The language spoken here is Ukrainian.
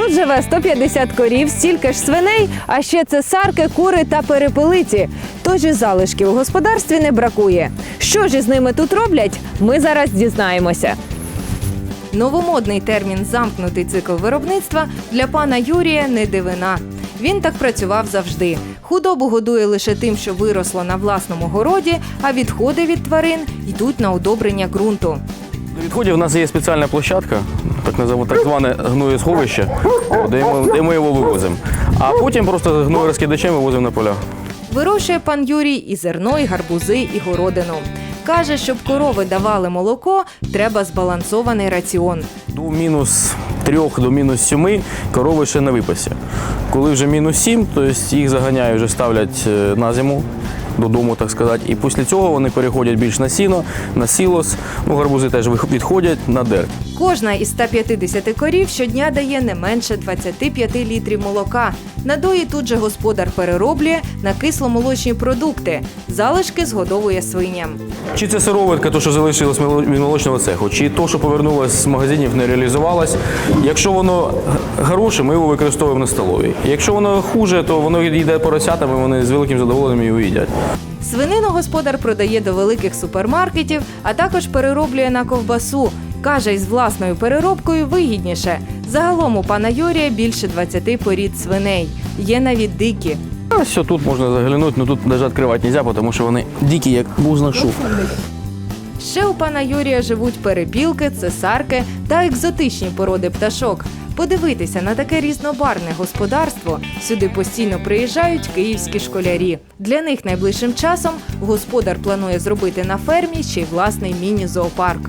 Тут живе 150 корів, стільки ж свиней, а ще це сарки, кури та перепелиці. Тож і залишків у господарстві не бракує. Що ж із ними тут роблять? Ми зараз дізнаємося. Новомодний термін замкнутий цикл виробництва для пана Юрія не дивина. Він так працював завжди. Худобу годує лише тим, що виросло на власному городі, а відходи від тварин йдуть на удобрення ґрунту. До відходів у нас є спеціальна площадка, називаємо так зване гноєсховище, де ми, де ми його вивозимо. А потім просто гноєрозкидачем вивозимо на поля. Вирощує пан Юрій і зерно, і гарбузи, і городину. Каже, щоб корови давали молоко, треба збалансований раціон. До мінус трьох, до мінус сіми корови ще на випасі. Коли вже мінус сім, то есть їх заганяють, вже ставлять е, на зиму. Додому, так сказати, і після цього вони переходять більш на сіно, на сілос. Ну, гарбузи теж вих- відходять на дерт. Кожна із 150 корів щодня дає не менше 25 літрів молока. Надої тут же господар перероблює на кисломолочні продукти. Залишки згодовує свиням. Чи це сироватка, то, що залишилось від молочного цеху, чи то, що повернулось з магазинів, не реалізувалось. Якщо воно хороше, ми його використовуємо на столовій. Якщо воно хуже, то воно йде поросятами, вони з великим задоволенням його їдять. Свинину господар продає до великих супермаркетів, а також перероблює на ковбасу. Каже, із власною переробкою вигідніше. Загалом у пана Юрія більше 20 порід свиней. Є навіть дикі. А все, тут можна заглянути, але тут навіть відкривати не можна, тому що вони дикі, як бузна шуб. Ще у пана Юрія живуть перепілки, цесарки та екзотичні породи пташок. Подивитися на таке різнобарне господарство сюди постійно приїжджають київські школярі. Для них найближчим часом господар планує зробити на фермі ще й власний міні-зоопарк.